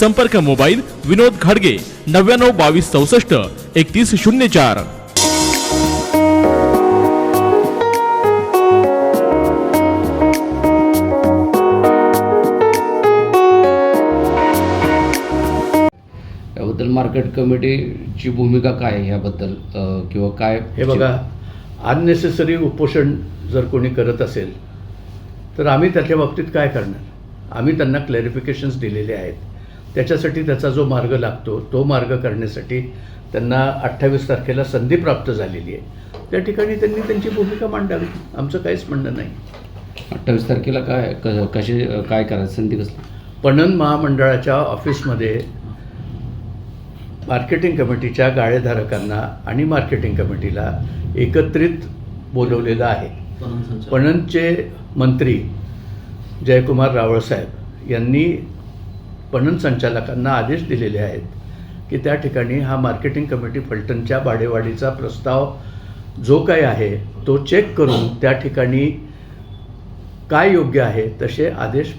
संपर्क मोबाईल विनोद घाडगे नव्याण्णव बावीस चौसष्ट एकतीस शून्य चार. याबद्दल मार्केट कमिटीची भूमिका काय आहे याबद्दल अ, किंवा काय? हे बघा अननेसेसरी उपोषण जर कोणी करत असेल तर आम्ही त्याच्या बाबतीत काय करणार? आम्ही त्यांना क्लॅरिफिकेशन्स दिलेले आहेत. त्याच्यासाठी त्याचा जो मार्ग लागतो तो मार्ग करण्यासाठी त्यांना अठ्ठावीस तारखेला संधी प्राप्त झालेली आहे. त्या ठिकाणी त्यांनी त्यांची भूमिका मांडावी. आमचं काहीच म्हणणं नाही. अठ्ठावीस तारखेला काय क- कशी काय करायचं? संधी कसली? पणन महामंडळाच्या ऑफिसमध्ये मार्केटिंग कमिटीच्या गाळेधारकांना आणि मार्केटिंग कमिटीला एकत्रित बोलवलेलं आहे. पणनचे मंत्री जयकुमार रावळसाहेब यांनी पणन संचालकांना आदेश दिलेले आहेत की त्या ठिकाणी हा मार्केटिंग कमिटी फलटणच्या बाडेवाडीचा प्रस्ताव जो काही आहे तो चेक करून त्या ठिकाणी काय योग्य आहे तसे आदेश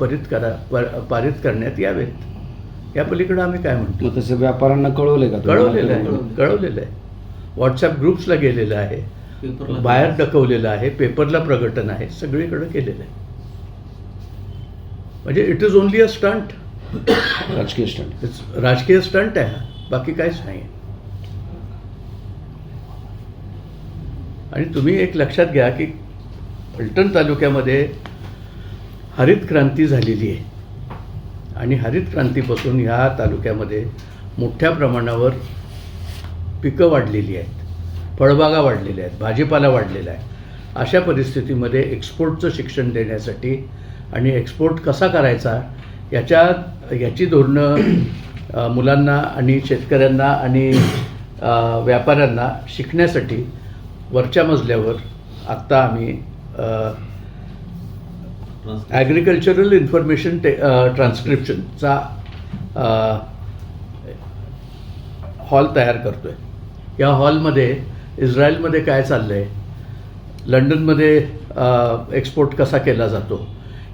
परित करा पर- पारित करण्यात यावेत. या पलीकडे आम्ही काय म्हणतो? तसं व्यापाऱ्यांना कळवले का? कळवलेलं आहे कळवलेलं आहे. व्हॉट्सॲप ग्रुप्सला गेलेलं आहे. बाहेर डकवलेलं आहे. पेपरला प्रकटन आहे. सगळीकडे केलेलं आहे. म्हणजे it is only a stunt राजकीय स्टंट. राजकीय स्टंट आहे हा. बाकी काहीच नाही आणि तुम्ही एक लक्षात घ्या की फलटण तालुक्यामध्ये हरित क्रांती झालेली आहे. आणि हरित क्रांतीपासून ह्या तालुक्यामध्ये मोठ्या प्रमाणावर पिकं वाढलेली आहेत. फळबागा वाढलेल्या आहेत. भाजीपाला वाढलेला आहे. अशा परिस्थितीमध्ये एक्सपोर्टचं शिक्षण देण्यासाठी आणि एक्सपोर्ट कसा करायचा याच्या याची धोरणं मुलांना आणि शेतकऱ्यांना आणि व्यापाऱ्यांना शिकण्यासाठी वरच्या मजल्यावर आत्ता आम्ही ॲग्रिकल्चरल इन्फॉर्मेशन टे ट्रान्स्क्रिप्शनचा हॉल तयार करतो आहे या हॉलमध्ये इस्रायलमध्ये काय चाललं आहे लंडनमध्ये एक्सपोर्ट कसा केला जातो?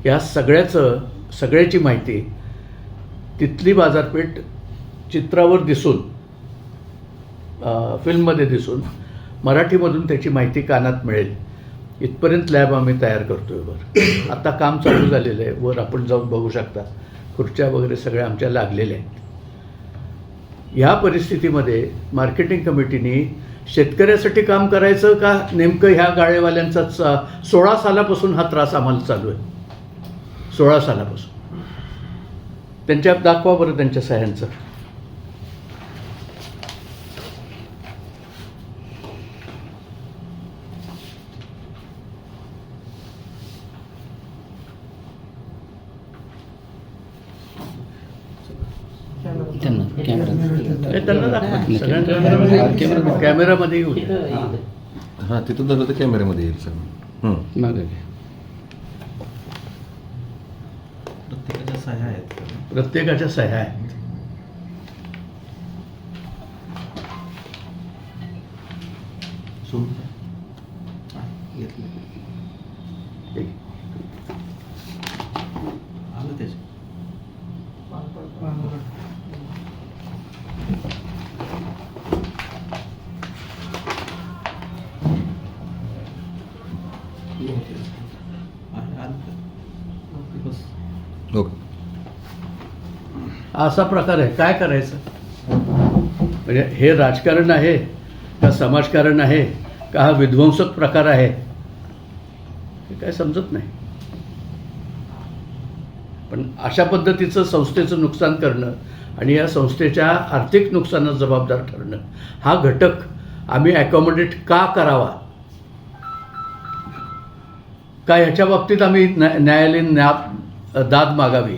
या सगळ्याचं सगळ्याची माहिती तिथली बाजारपेठ चित्रावर दिसून फिल्ममध्ये दिसून मराठीमधून त्याची माहिती कानात मिळेल. इथपर्यंत लॅब आम्ही तयार करतोय वर. आता काम चालू झालेलं आहे. वर आपण जाऊन बघू शकता. खुर्च्या वगैरे सगळ्या आमच्या लागलेल्या आहेत. ह्या परिस्थितीमध्ये मार्केटिंग कमिटीने शेतकऱ्यासाठी काम करायचं का? नेमकं ह्या गाळेवाल्यांचाच सोळा सालापासून हा त्रास आम्हाला चालू आहे. सोळा सालापासून. त्यांच्या दाखवा बरं त्यांच्या सह्यांचं. त्यांना कॅमेरा त्यांना दाखवा. सगळ्यांना कॅमेरामध्ये येऊ. हां तिथून झालं तर कॅमेऱ्यामध्ये येईल सगळं हं. मागे घे. प्रत्येकाच्या सह्या आहेत प्रत्येकाच्या सह्या आहेत. सोडून असा प्रकार आहे. काय करायचं? म्हणजे हे राजकारण आहे का समाजकारण आहे का हा विध्वंसक प्रकार आहे? हे काय समजत नाही. पण अशा पद्धतीचं संस्थेचं नुकसान करणं आणि या संस्थेच्या आर्थिक नुकसानात जबाबदार ठरणं हा घटक आम्ही ॲकॉमोडेट का करावा? का ह्याच्या बाबतीत आम्ही न्यायालयीन न्या दाद मागावी?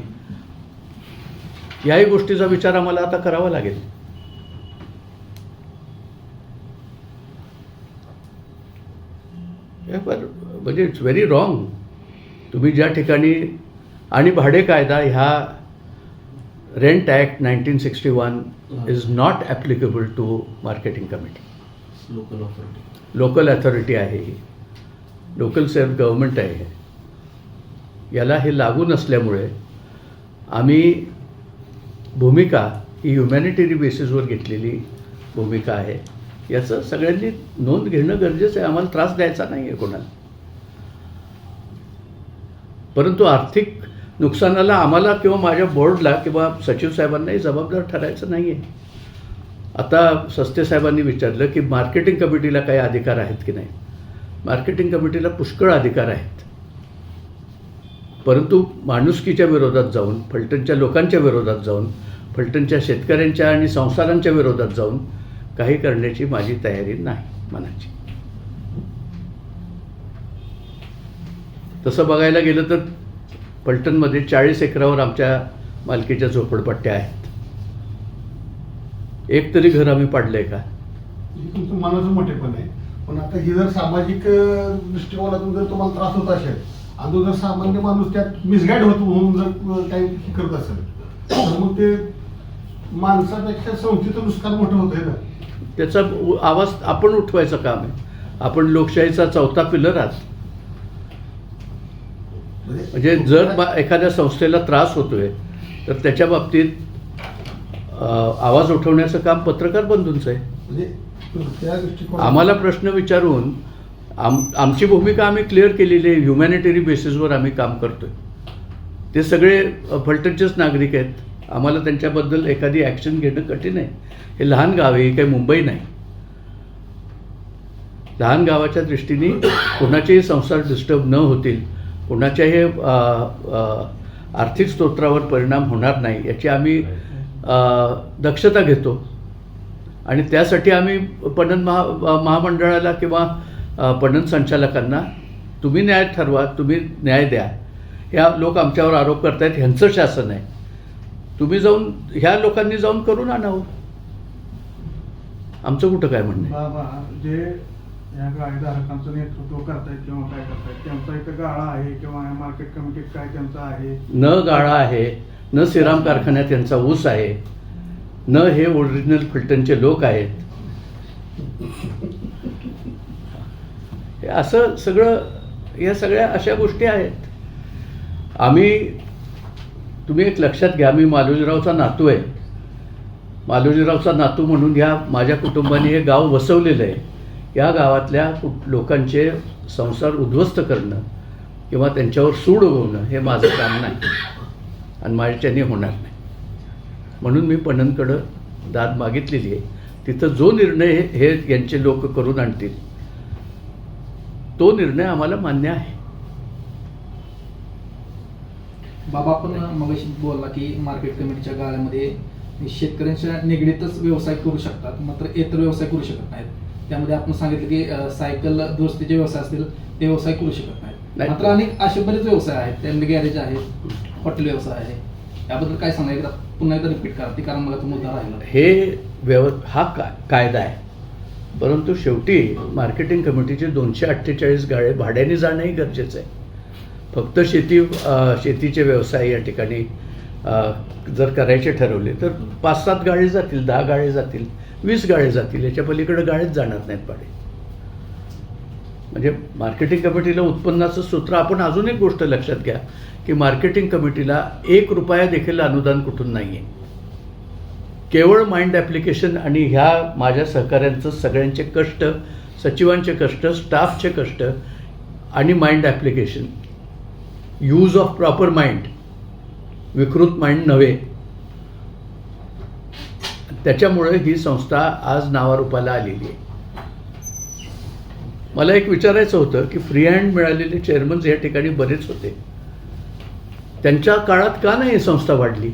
याही गोष्टीचा विचार आम्हाला आता करावा लागेल. म्हणजे इट्स व्हेरी रॉंग तुम्ही ज्या ठिकाणी आणि भाडे कायदा ह्या rent act nineteen sixty one is not applicable to marketing committee local authority local authority आहे ही. लोकल सेल्फ गव्हर्मेंट आहे. याला हे लागू नसल्यामुळे आम्ही भूमिका ही ह्युमॅनिटेरी बेसिसवर घेतलेली भूमिका आहे. याचं सगळ्यांनी नोंद घेणं गरजेचं आहे. आम्हाला त्रास द्यायचा नाही आहे कोणाला. परंतु आर्थिक नुकसानाला आम्हाला किंवा माझ्या बोर्डला किंवा सचिव साहेबांनाही जबाबदार ठरायचं नाही आहे आता सस्ते साहेबांनी विचारलं की मार्केटिंग कमिटीला काही अधिकार आहेत की नाही? मार्केटिंग कमिटीला पुष्कळ अधिकार आहेत. परंतु माणुसकीच्या विरोधात जाऊन फलटणच्या लोकांच्या विरोधात जाऊन फलटणच्या शेतकऱ्यांच्या आणि संसारांच्या विरोधात जाऊन काही करण्याची माझी तयारी नाही मनाची. तसं बघायला गेलं तर फलटणमध्ये चाळीस एकरावर आमच्या मालकीच्या झोपडपट्ट्या आहेत. एक तरी घर आम्ही पाडलंय का? म्हणजे तुमचं मनाचं मोठेपण आहे. पण आता ही जर सामाजिक दृष्टिकोनातून जर तुम्हाला त्रास होत असेल आणि जर सामान्य माणूस त्यात मिसगाईड होत म्हणून जर काही करत असेल तर मग ते माणसापेक्षा संस्थेचं नुकसान मोठं होतंय ना. त्याचा आवाज आपण उठवायचं काम आहे. आपण लोकशाहीचा चौथा पिलर आहात म्हणजे जर एखाद्या संस्थेला त्रास होतोय तर त्याच्या बाबतीत आवाज उठवण्याचं काम पत्रकार बंधूंचं आहे. म्हणजे आम्हाला प्रश्न विचारून आम आमची भूमिका आम्ही क्लिअर केलेली आहे. ह्युमॅनिटरी बेसिसवर आम्ही काम करतोय. ते सगळे फलटणचेच नागरिक आहेत. आम्हाला त्यांच्याबद्दल एखादी ॲक्शन घेणं कठीण आहे. हे लहान गाव आहे हे काही मुंबई नाही. लहान गावाच्या दृष्टीने कोणाचेही संसार डिस्टर्ब न होतील कोणाच्याही आर्थिक स्तोत्रावर परिणाम होणार नाही याची आम्ही दक्षता घेतो. आणि त्यासाठी आम्ही पणन महा महामंडळाला किंवा पणन संचालकांना तुम्ही न्याय ठरवा तुम्ही न्याय द्या. ह्या लोक आमच्यावर आरोप करतायत ह्यांचं शासन आहे. तुम्ही जाऊन ह्या लोकांनी जाऊन करून आणावं. आमचं कुठं काय म्हणणं जे या नेतृत्व करतायत किंवा काय करतायत त्यांचा इथं गाळा आहे किंवा मार्केट कमिटीत काय त्यांचं आहे? न गाळा आहे न सिराम कारखान्यात यांचा ऊस आहे न हे ओरिजिनल फलटणचे लोक आहेत. हे असं सगळं या सगळ्या अशा गोष्टी आहेत. आम्ही तुम्ही एक लक्षात घ्या मी मालोजीरावचा नातू आहे. मालोजीरावचा नातू म्हणून ह्या माझ्या कुटुंबाने हे गाव वसवलेलं आहे. या गावातल्या कुट लोकांचे संसार उद्ध्वस्त करणं किंवा त्यांच्यावर सूड उगवणं हे माझं काम नाही. आणि माझ्याच्याने होणार नाही. म्हणून मी पणनकडं दाद मागितलेली आहे. तिथं जो निर्णय हे यांचे लोक करून आणतील तो निर्णय आम्हाला मान्य आहे. बाबा आपण मगाशी बोलला की मार्केट कमिटीच्या गाळ्यामध्ये शेतकऱ्यांच्या निगडीतच व्यवसाय करू शकतात मात्र इतर व्यवसाय करू शकत नाहीत. त्यामध्ये आपण सांगितलं की सायकल दुरुस्तीचे व्यवसाय असतील ते व्यवसाय करू शकत नाही. नाहीत मात्र अनेक असे बरेच व्यवसाय आहेत त्यामध्ये गॅरेज आहेत हॉटेल व्यवसाय आहे. याबद्दल काय सांगा एकदा पुन्हा एकदा रिपीट करा ती कारण मला तो मुद्दा राहिला. हे व्यव हा कायदा आहे. परंतु शेवटी मार्केटिंग कमिटीचे दोनशे अठ्ठेचाळीस गाळे भाड्याने जाणंही गरजेचं आहे. फक्त शेती शेतीचे व्यवसाय या ठिकाणी जर करायचे ठरवले तर पाच सात गाळे जातील दहा गाळे जातील वीस गाळे जातील याच्या पलीकडे गाळेच जाणार नाहीत भाडे. म्हणजे मार्केटिंग कमिटीला उत्पन्नाचं सूत्र आपण अजून एक गोष्ट लक्षात घ्या की मार्केटिंग कमिटीला एक रुपया देखील अनुदान कुठून नाही आहे केवळ माइंड ॲप्लिकेशन आणि ह्या माझ्या सहकाऱ्यांचं सगळ्यांचे कष्ट सचिवांचे कष्ट स्टाफचे कष्ट आणि mind application use of proper mind विकृत माइंड नव्हे. त्याच्यामुळे ही संस्था आज नावारूपाला आलेली आहे. मला एक विचारायचं होतं की फ्री हँड मिळालेले चेअरमन्स या ठिकाणी बरेच होते. त्यांच्या काळात का नाही ही संस्था वाढली?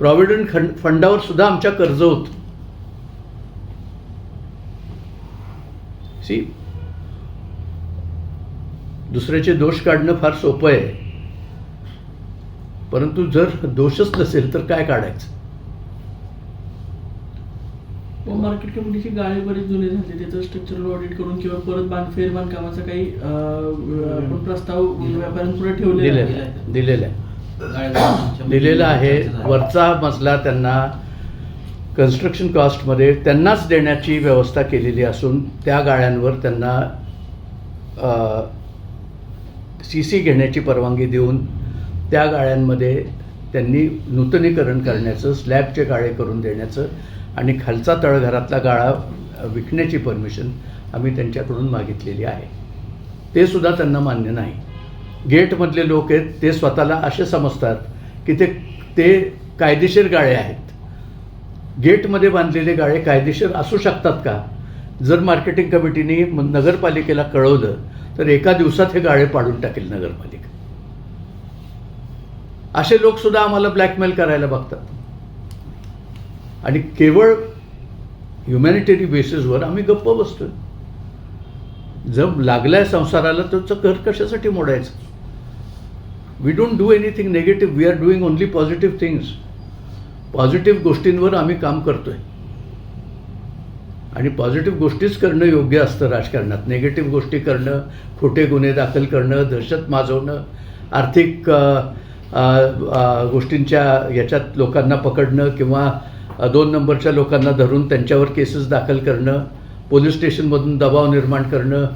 प्रॉव्हिडंट खंड फंडावर सुद्धा आमच्या कर्ज होत. सी दुसऱ्याचे दोष काढणं फार सोपं आहे. परंतु जर दोषच नसेल तर काय काढायचं? मार्केट कमिटीची गाळे बरेच जुने झाले. त्याचं स्ट्रक्चरल ऑडिट करून किंवा परत बांध फेर बांधकामाचा काही आपण प्रस्ताव व्यापाऱ्यांपुढे ठेवलेला दिलेलं आहे. दिलेलं आहे. वरचा मजला त्यांना कन्स्ट्रक्शन कॉस्टमध्ये त्यांनाच देण्याची व्यवस्था केलेली असून त्या गाळ्यांवर त्यांना सी सी घेण्याची परवानगी देऊन त्या गाळ्यांमध्ये त्यांनी नूतनीकरण करण्याचं स्लॅबचे गाळे करून देण्याचं आणि खालचा तळघरातला गाळा विकण्याची परमिशन आम्ही त्यांच्याकडून मागितलेली आहे. ते सुद्धा त्यांना मान्य नाही. गेटमधले लोक आहेत ते स्वतःला असे समजतात की ते ते कायदेशीर गाळे आहेत. गेटमध्ये बांधलेले गाळे कायदेशीर असू शकतात का? जर मार्केटिंग कमिटीने नगरपालिकेला कळवलं तर एका दिवसात हे गाळे पाडून टाकेल नगरपालिका. असे लोक सुद्धा आम्हाला ब्लॅकमेल करायला बघतात. आणि केवळ ह्युमॅनिटरी बेसिसवर आम्ही गप्प बसतोय. जर लागलाय संसाराला तर घर कशासाठी मोडायचं? We don't do anything negative we are doing only positive things positive गोष्टींवर आम्ही काम करतोय. आणि पॉझिटिव्ह गोष्टीच करणं योग्य असतं राजकारणात. नेगेटिव्ह गोष्टी करणं खोटे गुन्हे दाखल करणं दहशत माजवणं आर्थिक गोष्टींच्या याच्यात लोकांना पकडणं किंवा दोन नंबरच्या लोकांना धरून त्यांच्यावर केसेस दाखल करणं पोलीस स्टेशनमधून दबाव निर्माण करणं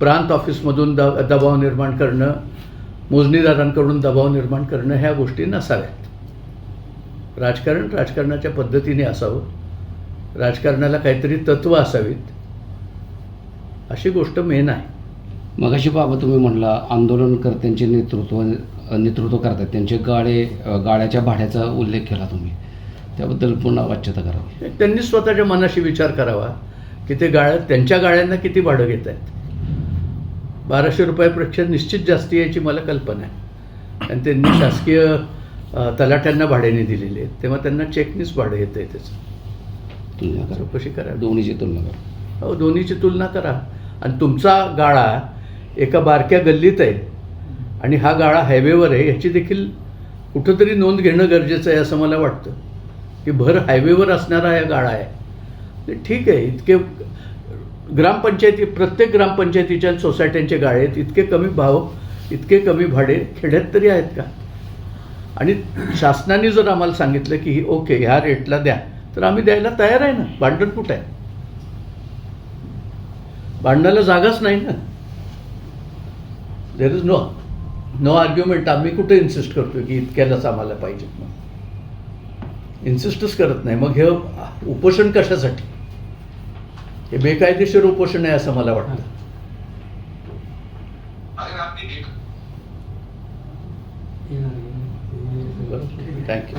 प्रांत ऑफिसमधून द दबाव निर्माण करणं मोजणीदारांकडून दबाव निर्माण करणं ह्या गोष्टी नसाव्यात. राजकारण राजकारणाच्या पद्धतीने असावं. राजकारणाला काहीतरी तत्त्व असावीत. अशी गोष्ट मेन आहे. मगाशी बाबा तुम्ही म्हणला आंदोलनकर्त्यांचे नेतृत्व नेतृत्व करतात. त्यांचे गाळे अ, गाड्याच्या भाड्याचा उल्लेख केला तुम्ही. त्याबद्दल पुन्हा वाच्यता करावी. त्यांनी स्वतःच्या मनाशी विचार करावा की ते गाळ्या त्यांच्या गाळ्यांना किती भाडं घेत आहेत बाराशे रुपयापेक्षा निश्चित जास्ती याची मला कल्पना आहे. आणि त्यांनी शासकीय तलाट्यांना भाड्याने दिलेले आहेत. तेव्हा त्यांना चेकनीच भाडं येतं आहे त्याचं. तुलना करा. चौकशी करा. दोन्हीची तुलना करा. अहो दोन्हीची तुलना करा. आणि तुमचा गाळा एका बारक्या गल्लीत आहे. आणि हा गाळा हायवेवर आहे. ह्याची देखील कुठंतरी नोंद घेणं गरजेचं आहे असं मला वाटतं. की भर हायवेवर असणारा हा गाळा आहे. ठीक आहे इतके ग्रामपंचायती प्रत्येक ग्रामपंचायतीच्या सोसायट्यांचे गाळे आहेत. इतके कमी भाव इतके कमी भाडे खेड्यात तरी आहेत का? आणि शासनाने जर आम्हाला सांगितलं की ओके ह्या रेटला द्या तर आम्ही द्यायला तयार आहे ना? भांडण कुठं आहे? भांडणाला जागाच नाही ना? There is no no argument आम्ही कुठे इन्सिस्ट करतो की इतक्यालाच आम्हाला पाहिजे इन्सिस्टच करत नाही. मग हे उपोषण कशासाठी? हे बेकायदेशीर उपोषण आहे असं मला वाटतं. थँक्यू.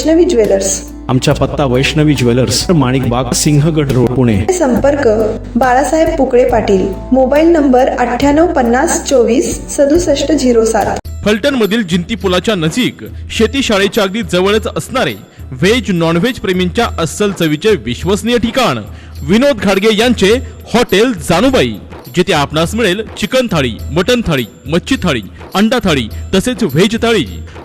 ज्वेलर्स. आमचा पत्ता वैष्णवी ज्वेलर्स माणिक बाग सिंहगड रोड पुणे. संपर्क बाळासाहेब पुकळे पाटील. मोबाईल नंबर अठ्ठ्याण्णव पन्नास चोवीस सदुसष्ट झिरो सात. फलटण मधील जिंती पुलाच्या नजीक शेती शाळेच्या अगदी जवळच असणारे व्हेज नॉन व्हेज प्रेमींच्या अस्सल चवीचे विश्वसनीय ठिकाण. विनोद घाडगे यांचे हॉटेल जानुबाई जिथे आपणास मिळेल चिकन थाळी मटन थाळी मच्छी थाळी अंडा थाळी तसेच व्हेज थाळी.